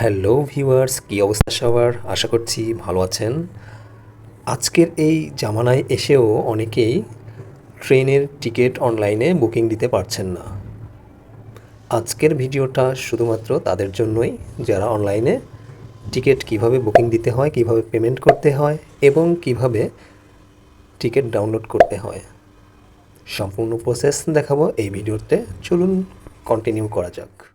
Hello viewers, কী অবস্থা সবার? আশা করছি ভালো আছেন। আজকের এই জামানায় এসেও অনেকেই ট্রেনের টিকিট অনলাইনে বুকিং দিতে পারছেন না। আজকের ভিডিওটা শুধুমাত্র তাদের জন্যই, যারা অনলাইনে টিকিট কীভাবে বুকিং দিতে হয়, কীভাবে পেমেন্ট করতে হয় এবং কীভাবে টিকিট ডাউনলোড করতে হয়। সম্পূর্ণ প্রসেস দেখাবো এই ভিডিওতে। চলুন কন্টিনিউ করা যাক।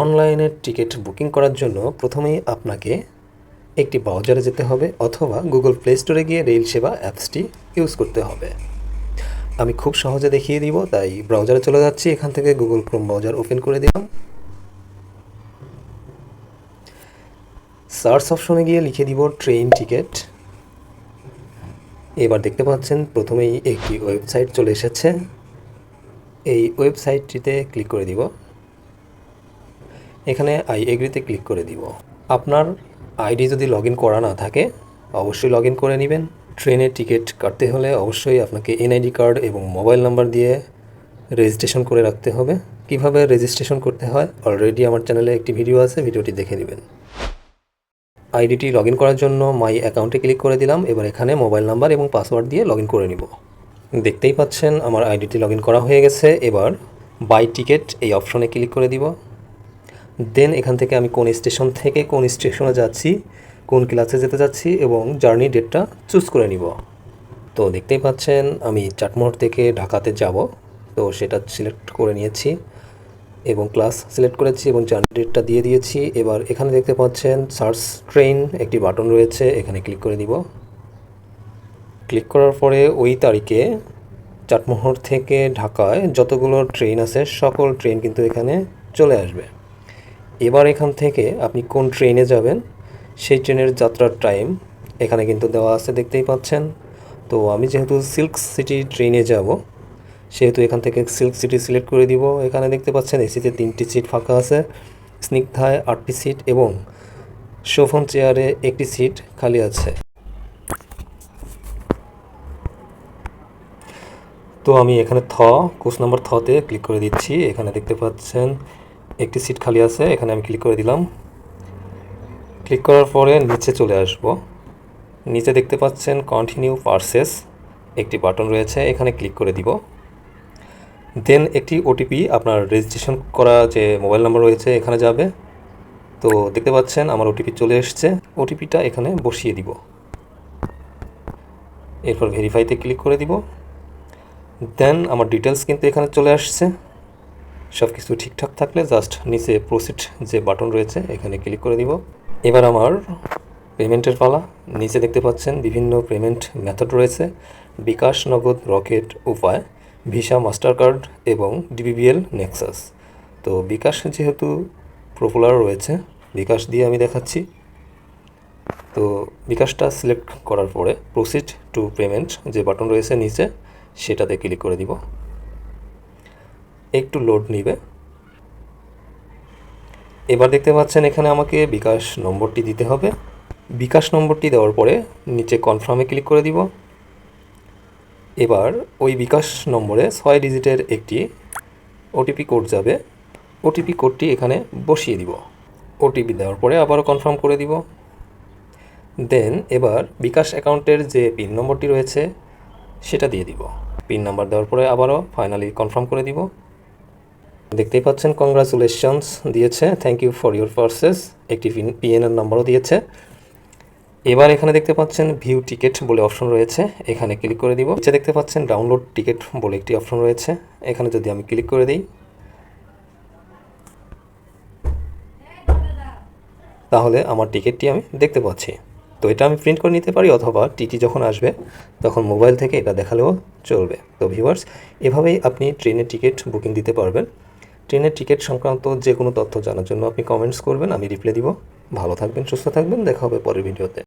অনলাইনে টিকিট বুকিং করার জন্য প্রথমেই আপনাকে একটি ব্রাউজারে যেতে হবে অথবা গুগল প্লে স্টোরে গিয়ে রেল সেবা অ্যাপসটি ইউজ করতে হবে। আমি খুব সহজে দেখিয়ে দিব, তাই ব্রাউজারে চলে যাচ্ছি। এখান থেকে গুগল ক্রোম ব্রাউজার ওপেন করে দিলাম। সার্চ অপশনে গিয়ে লিখে দিব ট্রেন টিকিট। এবার দেখতে পাচ্ছেন প্রথমেই একটি ওয়েবসাইট চলে এসেছে। এই ওয়েবসাইটটিতে ক্লিক করে দিব। এখানে আই এগ্রিতে ক্লিক করে দিব। আপনার আইডি যদি লগ ইন করা না থাকে, অবশ্যই লগ ইন করে নেবেন। ট্রেনের টিকিট কাটতে হলে অবশ্যই আপনাকে এনআইডি কার্ড এবং মোবাইল নাম্বার দিয়ে রেজিস্ট্রেশন করে রাখতে হবে। কীভাবে রেজিস্ট্রেশন করতে হয়? অলরেডি আমার চ্যানেলে একটি ভিডিও আছে ভিডিওটি দেখে নেবেন। আইডিটি লগ ইন করার জন্য মাই অ্যাকাউন্টে ক্লিক করে দিলাম। এবার এখানে মোবাইল নাম্বার এবং পাসওয়ার্ড দিয়ে লগ ইন করে নিব। দেখতেই পাচ্ছেন, আমার আইডিটি লগ ইন করা হয়ে গেছে। এবার বাই টিকিট এই অপশনে ক্লিক করে দিব। দেন এখান থেকে আমি কোন স্টেশন থেকে কোন স্টেশনে যাচ্ছি, কোন ক্লাসে যেতে যাচ্ছি এবং জার্নি ডেটটা চুজ করে নিব। তো দেখতেই পাচ্ছেন, আমি চাটমোহর থেকে ঢাকাতে যাব। তো সেটা সিলেক্ট করে নিয়েছি এবং ক্লাস সিলেক্ট করেছি এবং জার্নি ডেটটা দিয়ে দিয়েছি। এবার এখানে দেখতে পাচ্ছেন সার্চ ট্রেন একটি বাটন রয়েছে, এখানে ক্লিক করে দিব ক্লিক করার পরে ওই তারিখে চাটমোহর থেকে ঢাকায় যতগুলো ট্রেন আছে, সকল ট্রেন কিন্তু এখানে চলে আসবে। এবার এখান থেকে আপনি কোন ট্রেনে যাবেন, সেই ট্রেনের যাত্রার টাইম এখানে কিন্তু দেওয়া আছে, দেখতেই পাচ্ছেন। তো আমি যেহেতু সিল্ক সিটি ট্রেনে যাব, সেহেতু এখান থেকে সিল্ক সিটি সিলেক্ট করে দিব। এখানে দেখতে পাচ্ছেন, এসিতে তিনটি সিট ফাঁকা আছে স্নিগ্ধায় আটটি সিট এবং সোফন চেয়ারে একটি সিট খালি আছে। তো আমি এখানে থ কোর্স নাম্বার থতে ক্লিক করে দিচ্ছি। এখানে দেখতে পাচ্ছেন একটি সিট খালি আছে, এখানে আমি ক্লিক করে দিলাম। ক্লিক করার পরে নিচে চলে আসব। নিচে দেখতে পাচ্ছেন কন্টিনিউ পার্সেস একটি বাটন রয়েছে, এখানে ক্লিক করে দিব। দেন একটি ওটিপি আপনার রেজিস্ট্রেশন করা যে মোবাইল নাম্বার রয়েছে, এখানে যাবে। তো দেখতে পাচ্ছেন আমার ওটিপি চলে এসছে। ওটিপিটা এখানে বসিয়ে দিব। এরপর ভেরিফাইতে ক্লিক করে দিব। দেন আমার ডিটেলস কিন্তু এখানে চলে আসছে। সব কিছু ঠিকঠাক থাকলে জাস্ট নিচে প্রসিড যে বাটন রয়েছে, এখানে ক্লিক করে দিব। এবার আমার পেমেন্টের পালা। নিচে দেখতে পাচ্ছেন বিভিন্ন পেমেন্ট মেথড রয়েছে। Bkash Nagad Rocket Upay Visa Master card এবং ডিবিবিএল নেক্সাস তো বিকাশ যেহেতু পপুলার রয়েছে, বিকাশ দিয়ে আমি দেখাচ্ছি। তো বিকাশটা সিলেক্ট করার পরে প্রসিড টু পেমেন্ট যে বাটন রয়েছে নিচে, সেটাতে ক্লিক করে দিব। একটু লোড নিবে। এবার দেখতে পাচ্ছেন এখানে আমাকে বিকাশ নম্বরটি দিতে হবে। বিকাশ নম্বরটি দেওয়ার পরে নিচে কনফার্মে ক্লিক করে দিব। এবার ওই বিকাশ নম্বরে ছয় ডিজিটের একটি ওটিপি কোড যাবে। ওটিপি কোডটি এখানে বসিয়ে দিব। ওটিপি দেওয়ার পরে আবারও কনফার্ম করে দিব। দেন এবার বিকাশ অ্যাকাউন্টের যে পিন নম্বরটি রয়েছে, সেটা দিয়ে দিব। পিন নাম্বার দেওয়ার পরে আবারও ফাইনালি কনফার্ম করে দিব। দেখতেই পাচ্ছেন কংগ্রাচুলেশনস দিয়েছে। Thank you for your purchase একটি পিএনআর নাম্বারও দিয়েছে। এবার এখানে দেখতে পাচ্ছেন ভিউ টিকিট বলে অপশন রয়েছে। এখানে ক্লিক করে দিব। নিচে দেখতে পাচ্ছেন ডাউনলোড টিকিট বলে একটি অপশন রয়েছে। এখানে যদি আমি ক্লিক করে দিই, তাহলে আমার টিকিটটি আমি দেখতে পাচ্ছি। তো এটা আমি প্রিন্ট করে নিতে পারি, অথবা টিটি যখন আসবে, তখন মোবাইল থেকে এটা দেখালেও চলবে। তো ভিউয়ার্স এভাবেই আপনি ট্রেনের টিকিট বুকিং দিতে পারবেন। ট্রেনের টিকিট সংক্রান্ত যে কোনো তথ্য জানার জন্য আপনি কমেন্টস করবেন, আমি রিপ্লাই দিব। ভালো থাকবেন, সুস্থ থাকবেন, দেখা হবে পরের ভিডিওতে।